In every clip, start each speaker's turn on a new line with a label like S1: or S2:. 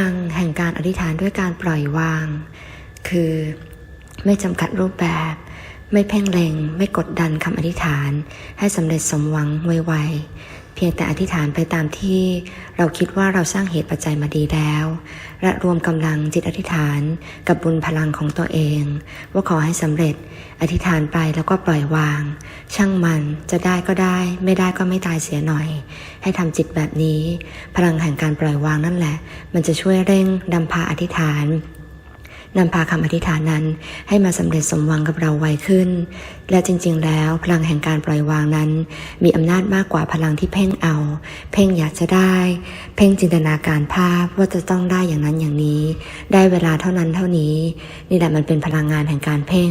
S1: ลังแห่งการอธิษฐานด้วยการปล่อยวาง คือไม่จำกัดรูปแบบ ไม่เพ่งเล็ง ไม่กดดันคำอธิษฐาน ให้สำเร็จสมหวังไวๆ เพียงแต่อธิษฐานไปตามที่เราคิดว่าเราสร้างเหตุปัจจัยมาดีแล้ว และรวมกำลังจิตอธิษฐานกับบุญพลังของตัวเอง ว่าขอให้สำเร็จ อธิษฐานไปแล้วก็ปล่อยวาง ช่างมันจะได้ก็ได้ ไม่ได้ก็ไม่ตายเสียหน่อย ให้ทำจิตแบบนี้ พลังแห่งการปล่อยวางนั่นแหละ มันจะช่วยเร่งนำพาอธิษฐาน นำพาคำอธิษฐานนั้นให้มาสำเร็จสมหวังกับเราไวขึ้น และจริง ๆ แล้วพลังแห่งการปล่อยวางนั้น มีอำนาจมากกว่าพลังที่เพ่งเอา เพ่งอยากจะได้ เพ่งจินตนาการภาพว่าจะต้องได้อย่างนั้นอย่างนี้ ได้เวลาเท่านั้นเท่านี้ นี่แหละมันเป็นพลังงานแห่งการเพ่ง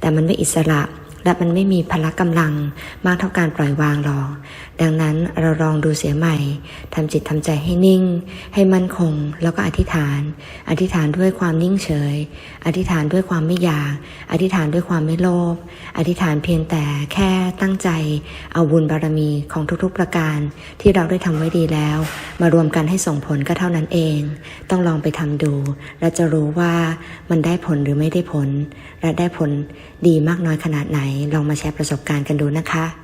S1: แต่มันไม่อิสระและมันไม่มีพละกำลังมากเท่าการปล่อยวางหรอก ดังนั้น เราลองดูเสียใหม่ทำจิตทำใจให้นิ่ง ให้มั่นคง แล้วก็อธิษฐาน อธิษฐานด้วยความนิ่งเฉย อธิษฐานด้วยความไม่อยาก อธิษฐานด้วยความไม่โลภอธิษฐานเพียงแต่แค่ตั้งใจ เอาบุญบารมีของทุกๆประการ ที่เราได้ทำไว้ดีแล้ว มารวมกันให้ส่งผลก็เท่านั้นเอง ต้องลองไปทำดู และจะรู้ว่ามันได้ผลหรือไม่ได้ผล และได้ผลดีมากน้อยขนาดไหนลองมาแชร์ประสบการณ์กันดูนะคะ